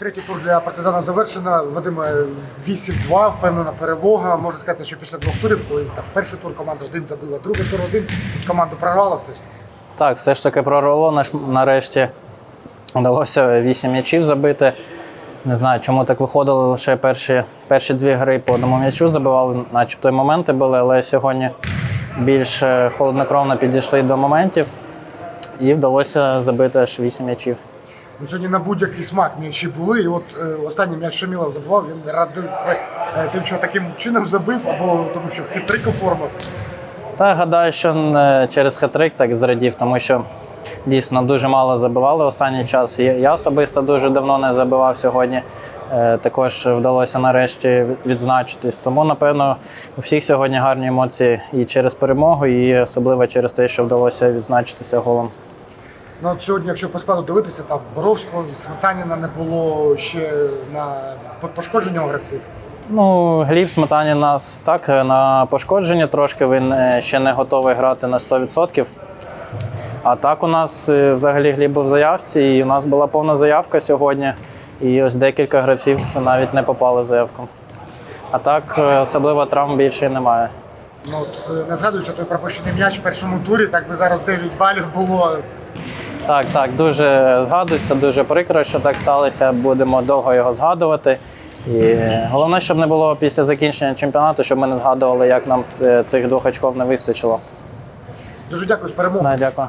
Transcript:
Третій тур для партизана завершено. Вадиме 8-2, впевнена перемога. Можна сказати, що після двох турів, коли там перший тур команда один забила, другий тур один, команду програла все ж. таки. Так, все ж таки прорвало. Нарешті вдалося 8 м'ячів забити. Не знаю, чому так виходило лише перші, перші дві гри по одному м'ячу забивали, начебто і моменти були, але сьогодні більш е, холоднокровно підійшли до моментів і вдалося забити аж 8 м'ячів. Ну, сьогодні на будь-який смак м'ячі були. І от е, останній м'яч Шамілов забував, він радив е, тим, що таким чином забив, або тому що хитрик оформив. Та гадаю, що не через хитрик так зрадів, тому що дійсно дуже мало забивали останній час. Я я особисто дуже давно не забивав сьогодні. Е, Також вдалося нарешті відзначитись. Тому, напевно, у всіх сьогодні гарні емоції і через перемогу, і особливо через те, що вдалося відзначитися голом. Ну, от сьогодні, якщо по складу дивитися, там Боровського, Сметаніна не було ще на пошкодження гравців. Ну, Гліб Сметані нас так е, на пошкодження трошки. Він е, ще не готовий грати на 100%. А так у нас е, взагалі Гліб був в заявці, і у нас була повна заявка сьогодні. І ось декілька гравців навіть не попали в заявку. А так особливо травм більше немає. Ну, от, не згадується той пропущений м'яч в першому турі, так би зараз 9 балів було. Так, так, дуже згадується, дуже прикро, що так сталося. Будемо довго його згадувати. І головне, щоб не було після закінчення чемпіонату, щоб ми не згадували, як нам е, цих двох очков не вистачило. Дуже дякую з перемогою. Да, дякую.